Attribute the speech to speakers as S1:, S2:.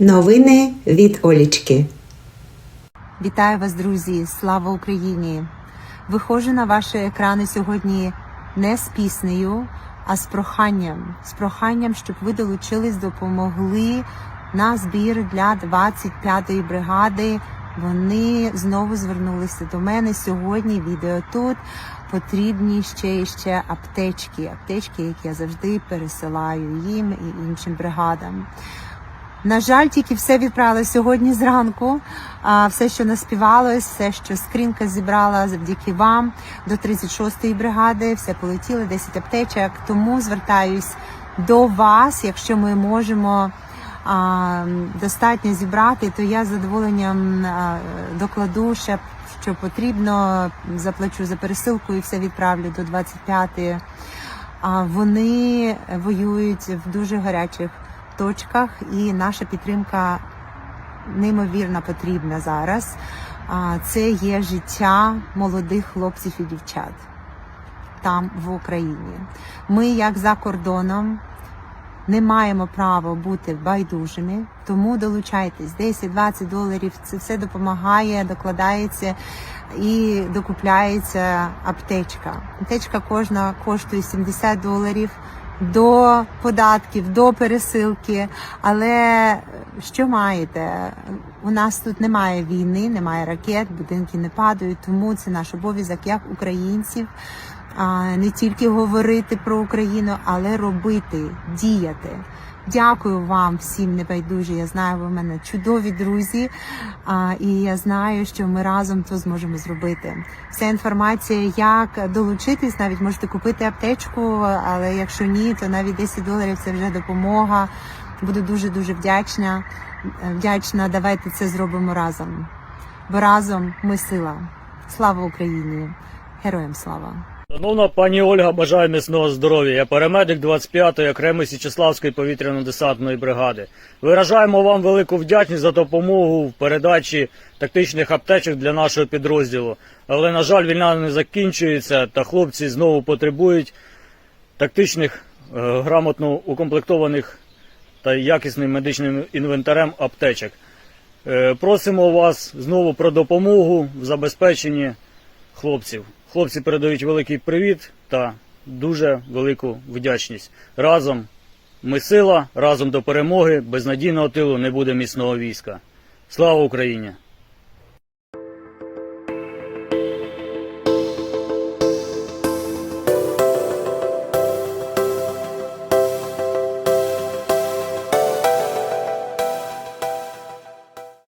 S1: Новини від Олічки.
S2: Вітаю вас, друзі! Слава Україні! Виходжу на ваші екрани сьогодні не з піснею, а з проханням. З проханням, щоб ви долучились, допомогли на збір для 25-ї бригади. Вони знову звернулися до мене сьогодні. Відео тут потрібні ще і ще аптечки. Аптечки, які я завжди пересилаю їм і іншим бригадам. На жаль, тільки все відправили сьогодні зранку. Все, що наспівалось, все, що скринка зібрала завдяки вам до 36-ї бригади, все полетіло, 10 аптечок. Тому звертаюсь до вас, якщо ми можемо достатньо зібрати, то я з задоволенням докладу ще що потрібно, заплачу за пересилку і все відправлю до 25-ї. А вони воюють в дуже гарячих точках, і наша підтримка неймовірно потрібна зараз. Це є життя молодих хлопців і дівчат там в Україні. Ми, як за кордоном, не маємо права бути байдужими, тому долучайтесь 10-20 доларів. Це все допомагає, докладається і докупляється аптечка. Аптечка кожна коштує 70 доларів до податків, до пересилки. Але що маєте? У нас тут немає війни, немає ракет, будинки не падають, тому це наш обов'язок як українців. Не тільки говорити про Україну, але робити, діяти. Дякую вам всім небайдужі. Я знаю, ви в мене чудові друзі, і я знаю, що ми разом то зможемо зробити. Вся інформація, як долучитись, навіть можете купити аптечку, але якщо ні, то навіть 10 доларів це вже допомога. Буду дуже дуже вдячна. Вдячна. Давайте це зробимо разом. Бо разом ми сила. Слава Україні! Героям слава!
S3: Шановна пані Ольга, бажаю міцного здоров'я. Я парамедик 25-ї окремої Січеславської повітряно-десантної бригади. Виражаємо вам велику вдячність за допомогу в передачі тактичних аптечок для нашого підрозділу. Але, на жаль, війна не закінчується, та хлопці знову потребують тактичних, е, грамотно укомплектованих та якісним медичним інвентарем аптечок. Е, Просимо вас знову про допомогу в забезпеченні хлопців. Хлопці передають великий привіт та дуже велику вдячність. Разом ми сила, разом до перемоги, без надійного тилу не буде міцного війська. Слава Україні!